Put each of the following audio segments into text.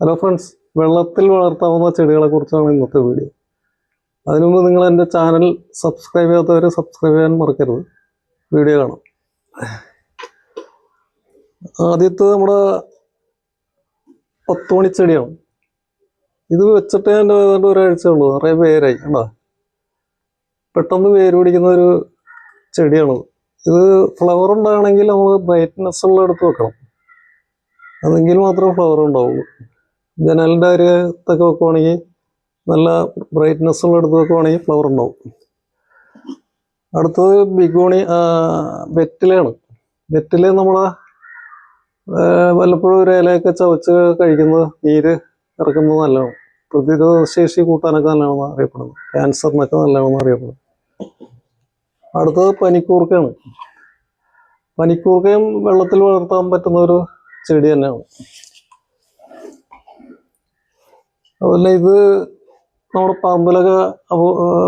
Hello friends വെള്ളത്തിൽ വളർത്താവുന്ന ചെടികളെ കുറിച്ചാണ് ഇന്നത്തെ വീഡിയോ അതിനുമുമ്പ് നിങ്ങൾ എന്റെ ചാനൽ സബ്സ്ക്രൈബ് ചെയ്യാത്തവർ സബ്സ്ക്രൈബ് ചെയ്യാൻ മറക്കരുത്. വീഡിയോ കാണാം. ആദ്യത്തെ നമ്മുടെ പത്തുമണി ചെടിയാണ്. ഇത് വെച്ചിട്ട് എന്റെ ഏതാണ്ട് ഒരാഴ്ച ഉള്ളൂ. നിറയെ പേരായി കണ്ടോ? പെട്ടെന്ന് വേര് പിടിക്കുന്ന ഒരു ചെടിയാണത്. ഇത് ഫ്ലവർ ഉണ്ടാകണമെങ്കിൽ നമ്മൾ ബ്രൈറ്റ്നെസ് ഉള്ള എടുത്ത് വെക്കണം. അതെങ്കിൽ മാത്രമേ ഫ്ലവർ ഉണ്ടാവുള്ളൂ. ജനലിന്റെ അരികത്തൊക്കെ വെക്കുവാണെങ്കിൽ നല്ല ബ്രൈറ്റ്നെസ് ഉള്ള എടുത്ത് വെക്കുവാണെങ്കിൽ ഫ്ലവർ ഉണ്ടാവും. അടുത്തത് ബിഗോണി വെറ്റിലയാണ്. വെറ്റില നമ്മൾ വല്ലപ്പോഴും ഒരു ഇലയൊക്കെ ചവച്ച് കഴിക്കുന്നത് നീര് ഇറക്കുന്നത് നല്ലതാണ്. പ്രതിരോധ ശേഷി കൂട്ടാനൊക്കെ നല്ലതാണെന്ന് അറിയപ്പെടുന്നത്. ക്യാൻസറിനൊക്കെ നല്ലതാണെന്ന് അറിയപ്പെടുന്നത്. അടുത്തത് പനിക്കൂർക്കയാണ്. പനിക്കൂർക്കയും വെള്ളത്തിൽ വളർത്താൻ പറ്റുന്ന ഒരു ചെടി തന്നെയാണ്. അതുപോലെ ഇത് നമ്മുടെ പറമ്പിലൊക്കെ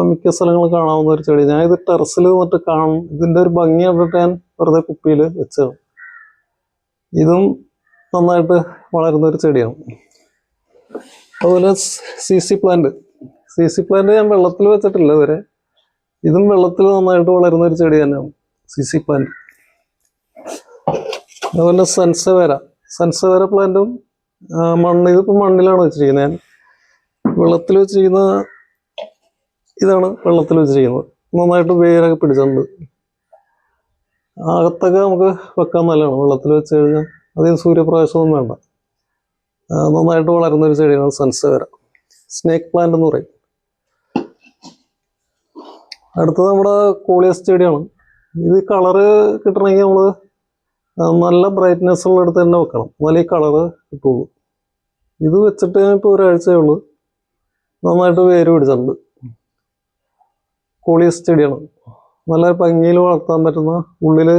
മിക്ക സ്ഥലങ്ങളിൽ കാണാവുന്ന ഒരു ചെടി ഞാൻ ഇത് ടെറസിൽ നിന്നിട്ട് കാണും. ഇതിന്റെ ഒരു ഭംഗി കണ്ടിട്ട് ഞാൻ വെറുതെ കുപ്പിയിൽ വെച്ചതാണ്. ഇതും നന്നായിട്ട് വളരുന്ന ഒരു ചെടിയാണ്. അതുപോലെ C C plant. C C plant ഞാൻ വെള്ളത്തിൽ വെച്ചിട്ടില്ല ഇവരെ ഇതും വെള്ളത്തിൽ നന്നായിട്ട് വളരുന്ന ഒരു ചെടി തന്നെയാണ് സി സി പ്ലാന്റ്. അതുപോലെ സെൻസവേര. സെൻസവേര പ്ലാന്റും മണ്ണ്. ഇതിപ്പോൾ മണ്ണിലാണ് വെച്ചിരിക്കുന്നത് ഞാൻ. വെള്ളത്തിൽ വെച്ച് ചെയ്യുന്ന ഇതാണ് വെള്ളത്തിൽ വെച്ച് ചെയ്യുന്നത് നന്നായിട്ട് വേരൊക്കെ പിടിച്ചിട്ടുണ്ട്. അകത്തൊക്കെ നമുക്ക് വെക്കാൻ നല്ലതാണ്. വെള്ളത്തിൽ വെച്ച് കഴിഞ്ഞാൽ അധികം സൂര്യപ്രകാശമൊന്നും വേണ്ട. നന്നായിട്ട് വളരുന്ന ഒരു ചെടിയാണ് സൻസവേര സ്നേക്ക് പ്ലാന്റ് എന്ന് പറയും. അടുത്തത് നമ്മുടെ കോളിയസ് ചെടിയാണ്. ഇത് കളറ് കിട്ടണമെങ്കിൽ നമ്മൾ നല്ല ബ്രൈറ്റ്നെസ് ഉള്ള അടുത്ത് തന്നെ വെക്കണം. നല്ല ഈ കളറ് കിട്ടുള്ളൂ. ഇത് വെച്ചിട്ട് ഞാൻ ഒരാഴ്ചയേ ഉള്ളൂ. നന്നായിട്ട് വേര് പിടിച്ചിട്ടുണ്ട്. കോളിയസ് ചെടിയാണ് നല്ല ഭംഗിയിൽ വളർത്താൻ പറ്റുന്ന ഉള്ളിൽ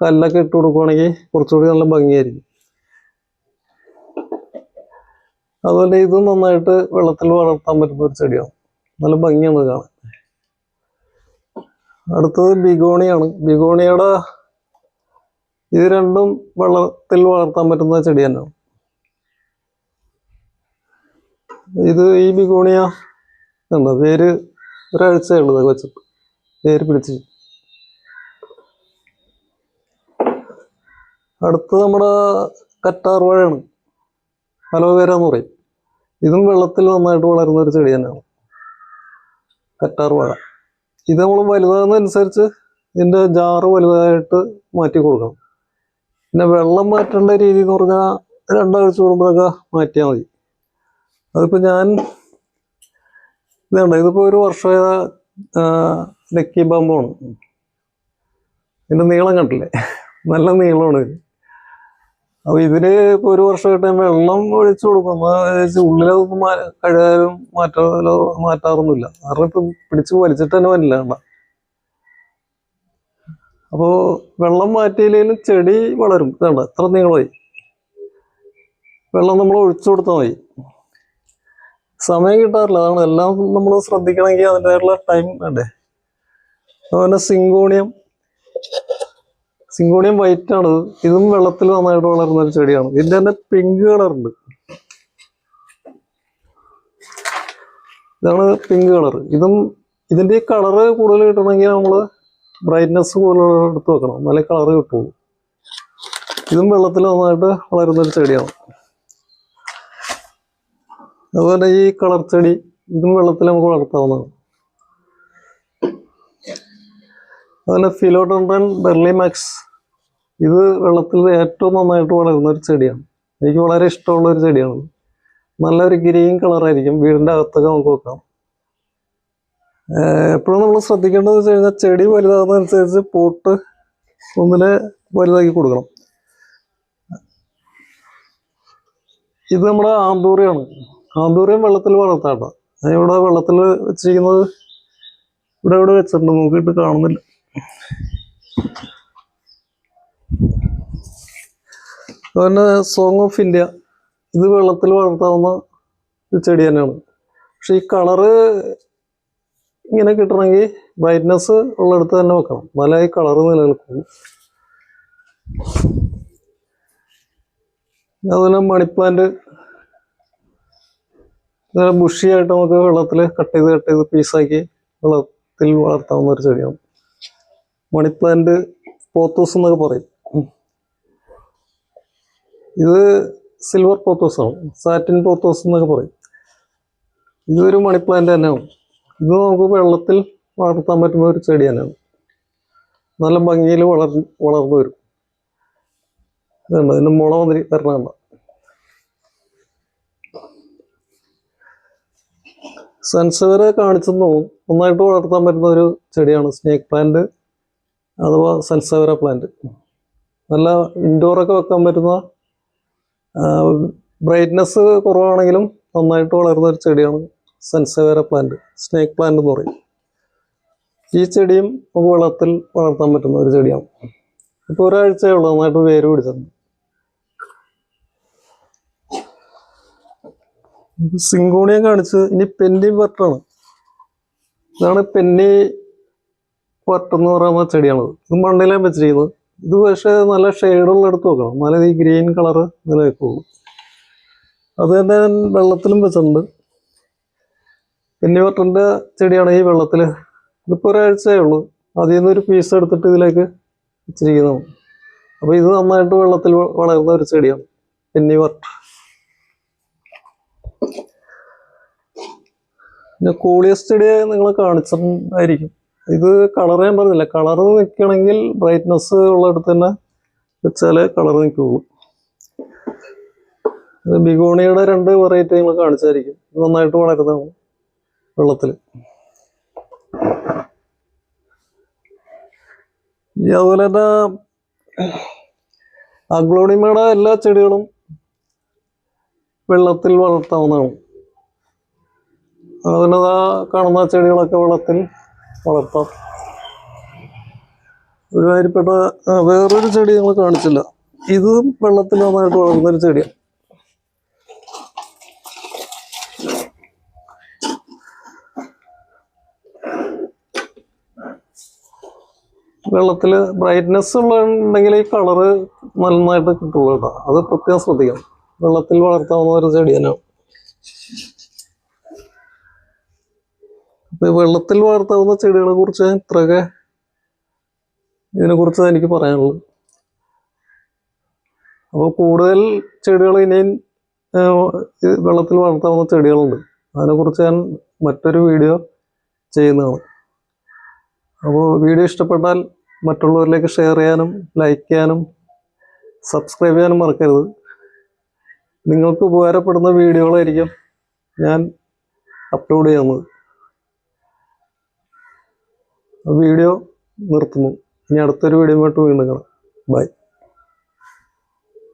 കല്ലൊക്കെ ഇട്ട് കൊടുക്കുവാണെങ്കിൽ കുറച്ചുകൂടി നല്ല ഭംഗിയായിരിക്കും. അതുപോലെ ഇത് നന്നായിട്ട് വെള്ളത്തിൽ വളർത്താൻ പറ്റുന്ന ഒരു ചെടിയാണ്. നല്ല ഭംഗിയാണ് കാണാൻ. അടുത്തത് ബിഗോണിയാണ്. ബിഗോണിയുടെ ഇത് രണ്ടും വെള്ളത്തിൽ വളർത്താൻ പറ്റുന്ന ചെടി തന്നെയാണ്. ഇത് ഈ ബിഗോണിയ എന്താ പേര് ഒരാഴ്ചയുള്ളത് വെച്ചിട്ട് പേര് പിടിച്ച്. അടുത്ത് നമ്മുടെ കറ്റാർ വാഴയാണ്. അലോവേര എന്ന് പറയും. ഇതും വെള്ളത്തിൽ നന്നായിട്ട് വളരുന്ന ഒരു ചെടി തന്നെയാണ്. കറ്റാർ വാഴ. ഇത് നമ്മൾ വലുതാകുന്നതനുസരിച്ച് ഇതിന്റെ ജാറ് വലുതായിട്ട് മാറ്റി കൊടുക്കണം. പിന്നെ വെള്ളം മാറ്റേണ്ട രീതി എന്ന് പറഞ്ഞാൽ രണ്ടാഴ്ച കൂടുമ്പോഴൊക്കെ മാറ്റിയാൽ മതി. അതിപ്പോൾ ഞാൻ ഇതുണ്ട് ഇതിപ്പോൾ ഒരു വർഷമായ ലക്കി ബാമ്പാണ്. ഇതിന്റെ നീളം കണ്ടില്ലേ? നല്ല നീളമാണ് ഇത്. അപ്പോൾ ഇതിന് ഇപ്പോൾ ഒരു വർഷം കിട്ടാൻ വെള്ളം ഒഴിച്ചു കൊടുക്കും. ഉള്ളിലൊന്നും മാ കഴുകാനും മാറ്റാലോ മാറ്റാറൊന്നുമില്ല. കാരണം ഇപ്പം പിടിച്ച് വലിച്ചിട്ട് തന്നെ വരില്ല വേണ്ട അപ്പോൾ വെള്ളം മാറ്റിയില്ലെങ്കിലും ചെടി വളരും. വേണ്ട എത്ര നീളമായി. വെള്ളം നമ്മൾ ഒഴിച്ചു കൊടുത്താൽ മതി. സമയം കിട്ടാറില്ല. അതാണ് എല്ലാം നമ്മൾ ശ്രദ്ധിക്കണമെങ്കിൽ അതിന്റെതായിട്ടുള്ള ടൈം വേണ്ടേ? അതുപോലെ സിങ്കോണിയം. സിങ്കോണിയം വൈറ്റ് ആണ്. ഇത്. വെള്ളത്തിൽ നന്നായിട്ട് വളരുന്ന ഒരു ചെടിയാണ്. ഇതിന്റെ തന്നെ പിങ്ക് കളർ ഉണ്ട്. ഇതാണ് പിങ്ക് കളർ ഇതും ഇതിന്റെ ഈ കളറ് കൂടുതൽ കിട്ടണമെങ്കിൽ നമ്മൾ ബ്രൈറ്റ്നെസ് കൂടുതൽ എടുത്ത് വെക്കണം. എന്നാലേ കളറ് കിട്ടുള്ളൂ. ഇതും വെള്ളത്തിൽ നന്നായിട്ട് വളരുന്ന ഒരു ചെടിയാണ്. അതുപോലെ ഈ കളർ ചെടി ഇതും വെള്ളത്തിൽ നമുക്ക് വളർത്താവുന്നതാണ്. അതുപോലെ ഫിലോഡോണ്ടൻ ബെർലി മാക്സ് ഇത് വെള്ളത്തിൽ ഏറ്റവും നന്നായിട്ട് വളരുന്ന ഒരു ചെടിയാണ്. എനിക്ക് വളരെ ഇഷ്ടമുള്ള ഒരു ചെടിയാണ്. നല്ലൊരു ഗ്രീൻ കളറായിരിക്കും വീടിന്റെ അകത്തൊക്കെ നമുക്ക് വെക്കാം. എപ്പോഴും നമ്മൾ ശ്രദ്ധിക്കേണ്ടത് വെച്ച് കഴിഞ്ഞാൽ ചെടി വലുതാകുന്നതനുസരിച്ച് പോട്ട് ഒന്നിനെ വലുതാക്കി കൊടുക്കണം. ഇത് നമ്മുടെ ആന്തൂറിയാണ്. ആന്തൂറിയം വെള്ളത്തിൽ വളർത്താട്ടോ. ഞാൻ ഇവിടെ വെള്ളത്തിൽ വെച്ചിരിക്കുന്നത് ഇവിടെ ഇവിടെ വെച്ചിട്ടുണ്ട്. നോക്കിയിട്ട് കാണുന്നില്ല. അതുപോലെ സോങ് ഓഫ് ഇന്ത്യ ഇത് വെള്ളത്തിൽ വളർത്താവുന്ന ഒരു ചെടി തന്നെയാണ്. പക്ഷെ ഈ കളറ് ഇങ്ങനെ കിട്ടണമെങ്കിൽ ബ്രൈറ്റ്നെസ് ഉള്ളിടത്ത് തന്നെ വെക്കണം. എന്നാലേ ഈ കളറ് നിലനിൽക്കുള്ളൂ. അതുപോലെ മണി പ്ലാന്റ് ഇത് ബുഷിയായിട്ട് നമുക്ക് വെള്ളത്തിൽ കട്ട് ചെയ്ത് കട്ട് ചെയ്ത് പീസാക്കി വെള്ളത്തിൽ വളർത്താവുന്ന ഒരു ചെടിയാണ്. മണി പ്ലാന്റ് പോത്തോസ് എന്നൊക്കെ പറയും. ഇത് സിൽവർ പോത്തോസ് ആണ്. സാറ്റിൻ പോത്തോസ് എന്നൊക്കെ പറയും. ഇതൊരു മണി പ്ലാന്റ് തന്നെയാണ്. ഇത് നമുക്ക് വെള്ളത്തിൽ വളർത്താൻ പറ്റുന്ന ഒരു ചെടി തന്നെയാണ്. നല്ല ഭംഗിയിൽ വളർ വളർന്നു വരും. ഇതുണ്ട് ഇതിന്റെ മുള വന്നി വരണ സെൻസവരെ കാണിച്ചെന്നു നന്നായിട്ട് വളർത്താൻ പറ്റുന്ന ഒരു ചെടിയാണ് സ്നേക്ക് പ്ലാന്റ്. അഥവാ സെൻസവര പ്ലാന്റ്. നല്ല ഇൻഡോറൊക്കെ വെക്കാൻ പറ്റുന്ന ബ്രൈറ്റ്നെസ് കുറവാണെങ്കിലും നന്നായിട്ട് വളരുന്ന ഒരു ചെടിയാണ് സെൻസവേര പ്ലാന്റ് സ്നേക്ക് പ്ലാന്റ് എന്ന് പറയും. ഈ ചെടിയും വെള്ളത്തിൽ വളർത്താൻ പറ്റുന്ന ഒരു ചെടിയാണ്. ഇപ്പോൾ ഒരാഴ്ചയേ ഉള്ളൂ നന്നായിട്ട് വേര് പിടിച്ചിട്ടുണ്ട് സിങ്കോണിയം കാണിച്ച് ഇനി പെന്നി വട്ടാണ് ഇതാണ് പെന്നി വട്ട് എന്ന് പറയുന്ന ചെടിയാണത്. ഇത് മണ്ണിലാണ് വെച്ചിരിക്കുന്നത്. ഇത് പക്ഷേ നല്ല ഷെയ്ഡുള്ള എടുത്ത് വെക്കണം. എന്നാലേ ഈ ഗ്രീൻ കളർ നിലനിൽക്കുള്ളൂ. അത് തന്നെ ഞാൻ വെള്ളത്തിലും വെച്ചിട്ടുണ്ട്. പെന്നി വട്ടന്റെ ചെടിയാണ് ഈ വെള്ളത്തിൽ ഇതിപ്പോൾ ഒരാഴ്ചയേ ഉള്ളൂ. അതിൽ നിന്ന് ഒരു പീസ് എടുത്തിട്ട് ഇതിലേക്ക് വെച്ചിരിക്കുന്നതാണ് അപ്പോൾ ഇത് നന്നായിട്ട് വെള്ളത്തിൽ വളരുന്ന ഒരു ചെടിയാണ് പെന്നി വട്ട് പിന്നെ കോളിയസ് ചെടിയെ നിങ്ങൾ കാണിച്ചിട്ടുണ്ടായിരിക്കും. ഇത് കളർ ഞാൻ പറഞ്ഞില്ല കളർ നിൽക്കണമെങ്കിൽ ബ്രൈറ്റ്നസ് ഉള്ളിടത്ത് തന്നെ വെച്ചാലേ കളർ നിൽക്കുകയുള്ളൂ ബിഗോണിയുടെ രണ്ട് വെറൈറ്റി നിങ്ങൾ കാണിച്ചായിരിക്കും. നന്നായിട്ട് വളരുന്നതാണ് വെള്ളത്തിൽ അതുപോലെ തന്നെ അഗ്ലോണിമയുടെ എല്ലാ ചെടികളും വെള്ളത്തിൽ വളർത്താവുന്നതാണ്. അതുപോലെ ആ കാണുന്ന ചെടികളൊക്കെ വെള്ളത്തിൽ വളർത്താം. ഒരു കാര്യപ്പെട്ട ആ, വേറൊരു ചെടി ഞങ്ങൾ കാണിച്ചില്ല. ഇത് വെള്ളത്തിൽ നന്നായിട്ട് വളർന്ന ഒരു ചെടിയാണ് വെള്ളത്തിൽ ബ്രൈറ്റ്നെസ് ഉണ്ടെങ്കിൽ ഈ കളറ് നന്നായിട്ട് കിട്ടുള്ളൂ കേട്ടോ. അത് പ്രത്യേകം ശ്രദ്ധിക്കണം. വെള്ളത്തിൽ വളർത്താവുന്ന ഒരു ചെടി വെള്ളത്തിൽ വളർത്താവുന്ന ചെടികളെ കുറിച്ച് ഇത്രയൊക്കെ ഇതിനെക്കുറിച്ച് എനിക്ക് പറയാനുള്ളത് അപ്പോൾ കൂടുതൽ ചെടികൾ ഇനിയും വെള്ളത്തിൽ വളർത്താവുന്ന ചെടികളുണ്ട്. അതിനെക്കുറിച്ച് ഞാൻ മറ്റൊരു വീഡിയോ ചെയ്യുന്നതാണ്. അപ്പോൾ വീഡിയോ ഇഷ്ടപ്പെട്ടാൽ മറ്റുള്ളവരിലേക്ക് ഷെയർ ചെയ്യാനും ലൈക്ക് ചെയ്യാനും സബ്സ്ക്രൈബ് ചെയ്യാനും മറക്കരുത്. നിങ്ങൾക്ക് ഉപകാരപ്പെടുന്ന വീഡിയോകളായിരിക്കും ഞാൻ അപ്ലോഡ് ചെയ്യുന്നത്. വീഡിയോ നിർത്തുന്നു. ഇനി അടുത്തൊരു വീഡിയോ വീണ്ടും കാണാം. ബൈ